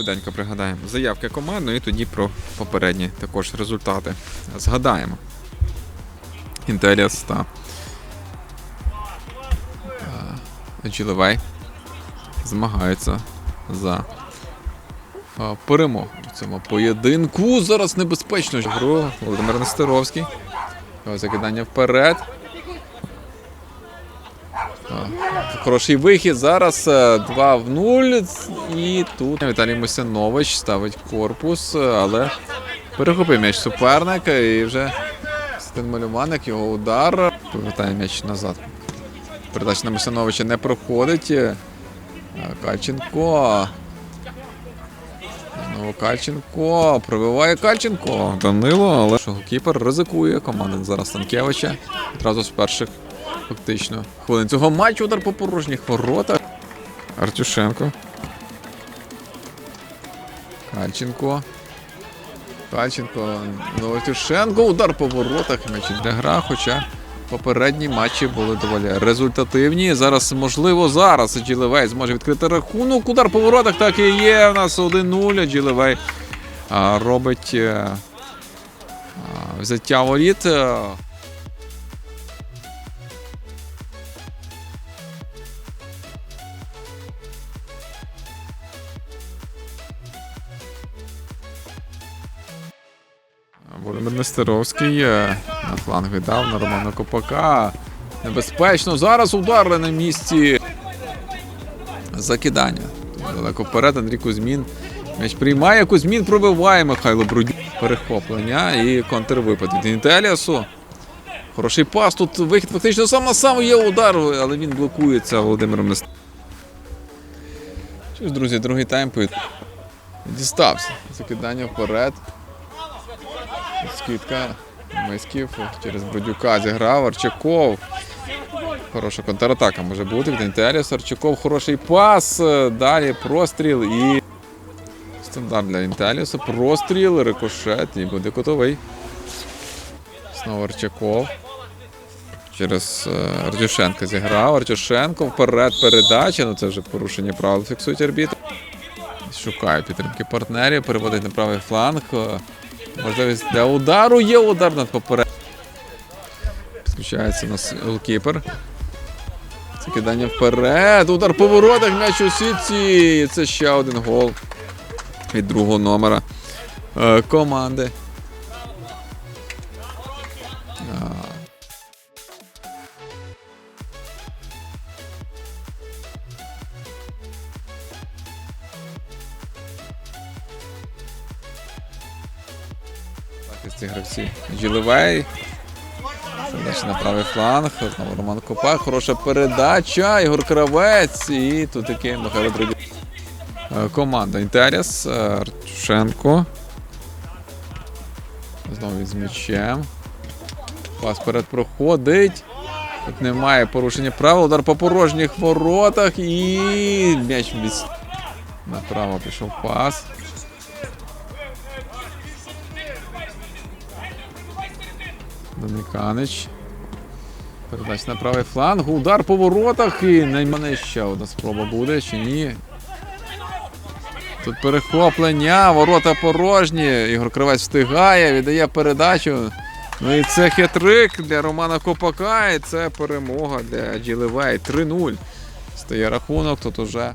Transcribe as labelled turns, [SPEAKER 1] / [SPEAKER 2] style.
[SPEAKER 1] швиденько пригадаємо заявки команди і тоді про попередні також результати згадаємо. Інтеріас та Джилевей змагаються за перемогу в цьому поєдинку. Зараз небезпечно гру Володимир Нестеровський. Закидання вперед. Хороший вихід. Зараз е, 2 в 0. І тут Віталій Мосянович ставить корпус, е, але перехопив м'яч суперник і вже Стен Малюваник, його удар. Повертає м'яч назад. Передача на Мосяновича не проходить. Е, Кальченко. Знову Кальченко. Пробиває Кальченко. Данило, але що ризикує. Команда зараз Станкевича. Одразу з перших фактично хвилин цього матчу удар по порожніх воротах. Артюшенко. Кальченко. Кальченко. Ну, Артюшенко. Удар по воротах. М'яч для гра, хоча попередні матчі були доволі результативні. Зараз, можливо, зараз Джилевей зможе відкрити рахунок. Удар по воротах так і є. У нас 1-0. Джилевей а, робить е, взяття воріт. Володимир Нестеровський на фланг віддав на Романа Копака. Небезпечно. Зараз удар на місці. Закидання. Далеко вперед Андрій Кузьмін. М'яч приймає, Кузьмін пробиває Михайло Брудюк. Перехоплення і контрвипад від Інтеліасу. Хороший пас. Тут вихід фактично сам на сам є удар, але він блокується Володимиром Нестеровським. Що ж, друзі, другий тайм. Дістався. Закидання вперед. Скидка Мисків через Бродюка зіграв. Арчаков. Хороша контратака може бути Інтеріс. Арчаков хороший пас. Далі простріл і. Стандарт для Інтеліса. Простріл, рикошет і буде котовий. Знову Арчаков. Через е, Артюшенка зіграв. Артюшенко вперед передача. Ну це вже порушення правил фіксують арбітр. Шукає підтримки партнерів, переводить на правий фланг. Можливість для удару є удар над поперед. Підключається у нас голкіпер. Закидання вперед. Удар по воротах, м'яч у сітці. Це ще один гол від другого номера е, команди. Захисті гравці. Джилевей. На правий фланг. Знову Роман Копа. Хороша передача. Ігор Кравець. І тут таки Михайло Бродюк. Е, Команда Інтеріс. е, Артюшенко. Знову з м'ячем. Пас вперед проходить. Тут немає порушення правил. Удар по порожніх воротах. І м'яч від... Направо пішов пас. Доміканич. Передач на правий фланг. Удар по воротах. І мене ще одна спроба буде чи ні. Тут перехоплення, ворота порожні. Ігор Кривець встигає, віддає передачу. Ну і це хитрик для Романа Копака. І це перемога для Джилевей. 3-0. Стає рахунок. Тут уже